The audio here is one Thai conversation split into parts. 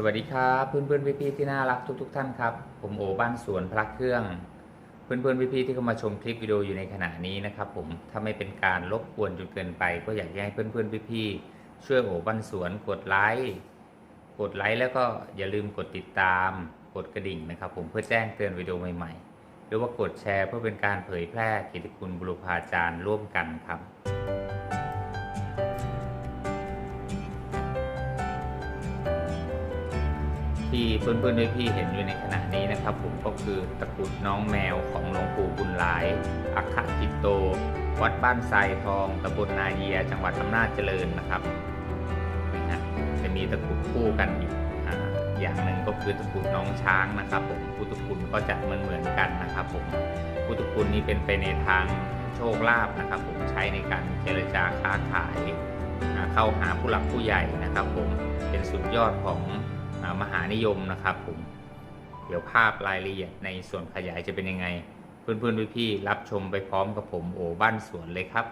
สวัสดีครับเพื่อนเพื่อนพี่พี่ๆที่น่ารักทุกทท่านครับ ผมโอบ้านสวนพระเครื่อง เพื่อนเพื่อนพี่พี่ๆที่เข้ามาชมคลิปวิดีโออยู่ในขณะนี้นะครับผมถ้าไม่เป็นการรบกวนจนเกินไป ก็อยากให้เพื่อนเพื่อนพี่พี่ๆช่วยโอบ้านสวนกดไลค์กดไลค์แล้วก็อย่าลืมกดติดตามกดกระดิ่งนะครับ ผมเพื่อแจ้งเตือนวิดีโอใหม่ๆ หรือว่ากดแชร์เพื่อเป็นการเผยแพร่กิตติคุณบุรุพาจารย์ร่วมกันครับ ที่เพื่อนเพื่อนๆพี่ๆเห็นอยู่ในขณะนี้นะครับ ผมก็คือตะกรุดน้องแมวของหลวงปู่บุญหลายอัคคจิตโต วัดบ้านทรายทองตำบลนาเยียจังหวัดอำนาจเจริญนะครับนะฮะจะมีตะกรุดคู่กันอีกอาอย่างหนึ่งก็คือตะกรุดน้องช้างนะครับ ผมพุทธคุณก็จะเหมือนเหมือนๆกันนะครับ ผมพุทธคุณนี้เป็นไปในทางโชคลาภนะครับ ผมใช้ในการเจรจาค้าขายเข้าหาผู้หลักผู้ใหญ่นะครับ ผมเป็นสุดยอดของ มหานิยมนะครับผมเดี๋ยวภาพรายละเอียดในส่วนขยายจะเป็นยังไง เพื่อนๆพี่ๆรับชมไปพร้อมกับผมโอบ้านสวนเลยครับ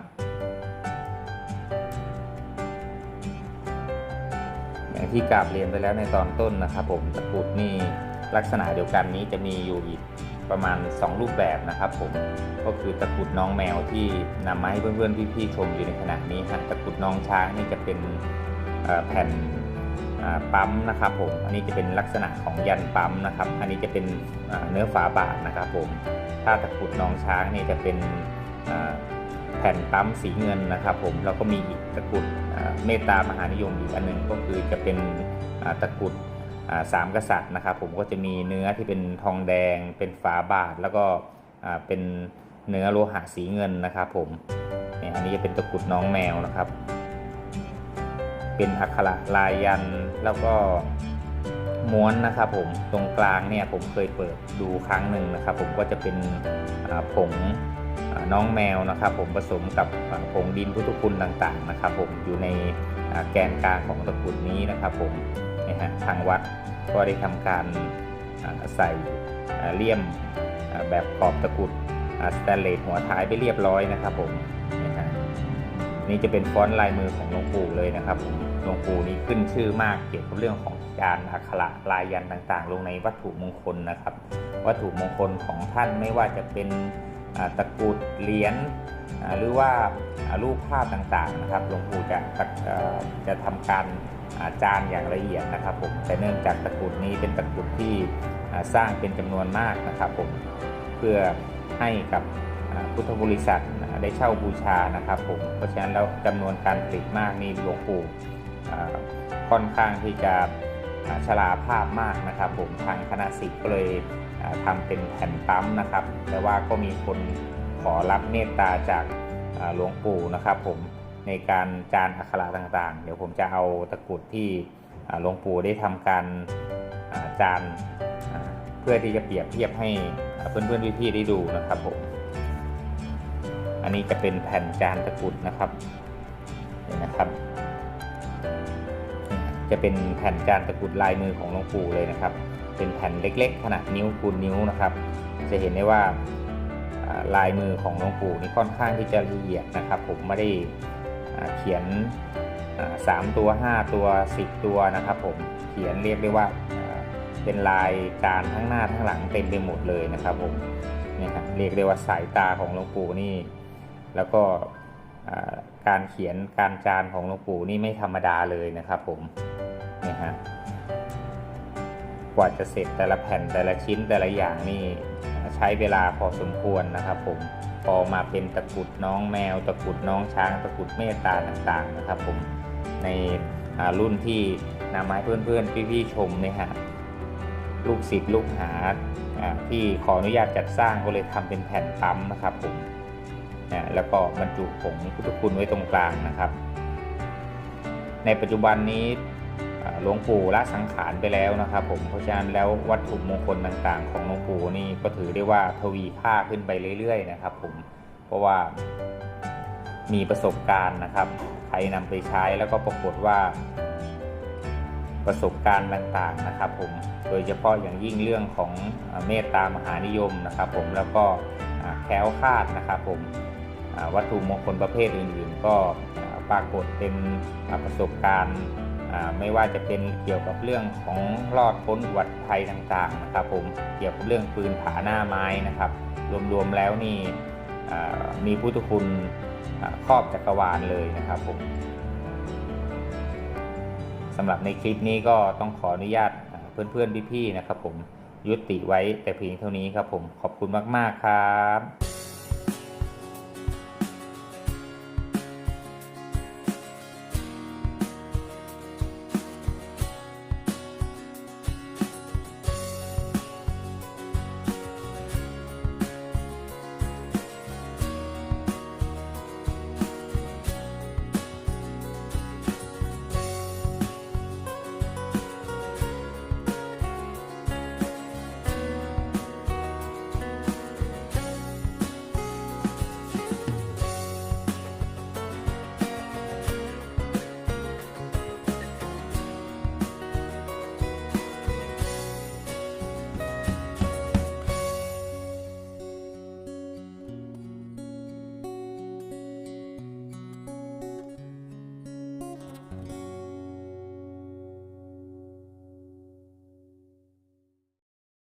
อย่างที่กราบเรียนไปแล้วในตอนต้นนะครับ ผมตะกรุดนี่ลักษณะเดียวกันนี้จะมีอยู่อีกประมาณ 2 รูปแบบนะครับ ผมก็คือตะกรุดน้องแมวที่นำมาให้เพื่อนๆพี่ๆชมอยู่ในขณะนี้ฮะตะกรุดน้องช้างนี่จะเป็นแผ่น ปั๊มนะครับผม อันนี้จะเป็นลักษณะของยันปั๊มนะครับ อันนี้จะเป็นเนื้อฝาบาทนะครับผม ถ้าตะกรุดน้องช้างนี่จะเป็นแผ่นปั๊มสีเงินนะครับผม แล้วก็มีอีกตะกรุดเมตตามหานิยมอีกอันหนึ่งก็คือจะเป็นตะกรุดสามกษัตริย์นะครับผมก็จะมีเนื้อที่เป็นทองแดง เป็นฝาบาทแล้วก็เป็นเนื้อโลหะสีเงินนะครับผมอันนี้จะเป็นตะกรุดน้องแมวนะครับ เป็นอักขระลายยันแล้วก็ม้วนนะครับผมตรงกลางเนี่ยผมเคยเปิดดูครั้งหนึ่งนะครับ ผมก็จะเป็นผงน้องแมวนะครับ ผมผสมกับผงดินพุทธคุณต่างๆนะครับ ผมอยู่ในแกนกลางของตะกรุดนี้นะครับ ผมนะฮะทางวัดก็ได้ทำการใส่เลี่ยมแบบขอบตะกรุดสแตนเลสหัวท้ายไปเรียบร้อยนะครับ ผม นี่จะเป็นฟอนต์ลายมือของหลวงปู่เลยนะครับผมหลวงปู่นี่ขึ้นชื่อมากเกี่ยวกับเรื่องของการอักขระลายยันต่างๆ ลงในวัตถุมงคลนะครับ วัตถุมงคลของท่านไม่ว่าจะเป็นตะกรุดเหรียญหรือว่ารูปภาพต่างๆนะครับหลวงปู่จะจะทำการอาจารย์อย่างละเอียดนะครับผมแต่เนื่องจากตะกรุดนี้เป็นตะกรุดที่สร้างเป็นจำนวนมากนะครับผมเพื่อให้กับพุทธบริษัท ได้เช่าบูชานะครับผมเพราะฉะนั้นแล้วจำนวนการผลิตมากนี่หลวงปู่ค่อนข้างที่จะชราภาพมากนะครับ ผมทางคณะสิทธิ์ก็เลยทำเป็นแผ่นปั๊มนะครับ แต่ว่าก็มีคนขอรับเมตตาจากหลวงปู่นะครับผมในการจานอักขระต่างๆ เดี๋ยวผมจะเอาตะกรุดที่หลวงปู่ได้ทำการจานเพื่อที่จะเปรียบเทียบให้เพื่อนๆพี่ๆได้ดูนะครับผม อันนี้จะเป็นแผ่นจานตะกรุดนะครับเห็นนะครับ จะเป็นแผ่นจานตะกรุดลายมือของหลวงปู่เลยนะครับ เป็นแผ่นเล็กๆ ขนาดนิ้วคูณนิ้วนะครับ จะเห็นได้ว่าลายมือของหลวงปู่นี่ค่อนข้างที่จะละเอียดนะครับ ผมไม่ได้เขียนอ่าสามตัวห้าตัวสิบตัวนะครับผมเขียนเรียกได้ว่าเป็นลายจานทั้งหน้าทั้งหลังเต็มไปหมดเลยนะครับผมเนี่ยครับเรียกได้ว่าสายตาของหลวงปู่นี่ แล้วก็การเขียนการจานของหลวงปู่นี่ไม่ธรรมดาเลยนะครับผมเนี่ยฮะกว่าจะเสร็จแต่ละแผ่นแต่ละชิ้นแต่ละอย่างนี่ใช้เวลาพอสมควรนะครับผมพอมาเป็นตะกุดน้องแมว ตะกุดน้องช้าง ตะกุดเมตตาต่างๆนะครับผมในรุ่นที่นำมาให้เพื่อนๆพี่ๆชมเนี่ยฮะลูกศิษย์ลูกหาอ่าที่ขออนุญาตจัดสร้างก็เลยทำเป็นแผ่นปั๊มนะครับผม อ่าแล้วก็บรรจุผงพุทธคุณไว้ตรงกลางนะครับ ในปัจจุบันนี้หลวงปู่ละสังขารไปแล้วนะครับ ผมเพราะฉะนั้นแล้ววัตถุมงคลต่างๆ ของหลวงปู่นี่ก็ถือได้ว่าทวีค่าขึ้นไปเรื่อยๆนะครับ ผมเพราะว่ามีประสบการณ์นะครับใครนำไปใช้แล้วก็ปรากฏว่าประสบการณ์ต่างๆนะครับ ผมโดยเฉพาะอย่างยิ่งเรื่องของเมตตามหานิยมนะครับ ผมแล้วก็แคล้วคลาดนะครับ ผม วัตถุมงคลประเภทอื่นๆ ก็ปรากฏเป็นประสบการณ์ไม่ว่าจะเป็นเกี่ยวกับเรื่องของรอดพ้นอุบัติภัยต่างๆนะครับผมเกี่ยวกับเรื่องปืนผาหน้าไม้นะครับ รวมๆแล้วนี่มีพุทธคุณครอบจักรวาลเลยนะครับผมสำหรับในคลิปนี้ก็ต้องขออนุญาตเพื่อนๆพี่ๆนะครับผมยุติไว้แต่เพียงเท่านี้ครับผมขอบคุณมากๆครับ